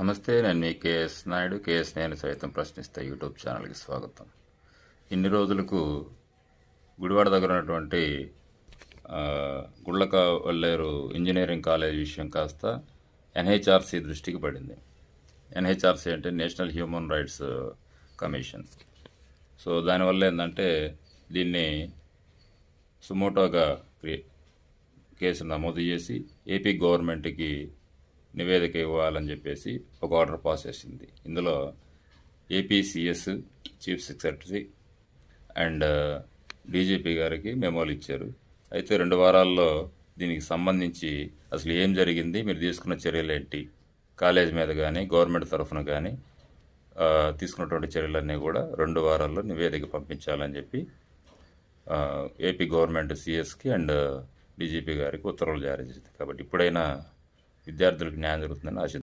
నమస్తే నేను మీ KS Naidu. KS నేను సైతం ప్రశ్నిస్తే యూట్యూబ్ ఛానల్కి స్వాగతం. ఇన్ని రోజులకు గుడివాడ దగ్గర ఉన్నటువంటి గుళ్ళక వల్లేరు ఇంజనీరింగ్ కాలేజ్ విషయం కాస్త ఎన్హెచ్ఆర్సీ దృష్టికి పడింది. ఎన్హెచ్ఆర్సీ అంటే national human rights commission. So దానివల్ల ఏంటంటే దీన్ని సుమోటోగా క్రియే కేసు నమోదు చేసి ఏపీ గవర్నమెంట్కి నివేదిక ఇవ్వాలని చెప్పేసి ఒక ఆర్డర్ పాస్ చేసింది. ఇందులో APCS chief secretary and DGP గారికి మెమోలు ఇచ్చారు. అయితే రెండు వారాల్లో దీనికి సంబంధించి అసలు ఏం జరిగింది మీరు తీసుకున్న చర్యలు ఏంటి కాలేజ్ మీద కానీ గవర్నమెంట్ తరఫున కానీ తీసుకున్నటువంటి చర్యలన్నీ కూడా రెండు వారాల్లో నివేదిక పంపించాలని చెప్పి ఏపీ గవర్నమెంట్ సిఎస్కి అండ్ డీజీపీ గారికి ఉత్తర్వులు జారీ చేసింది. కాబట్టి ఇప్పుడైనా विद्यार्थी ज्ञान रत्न असे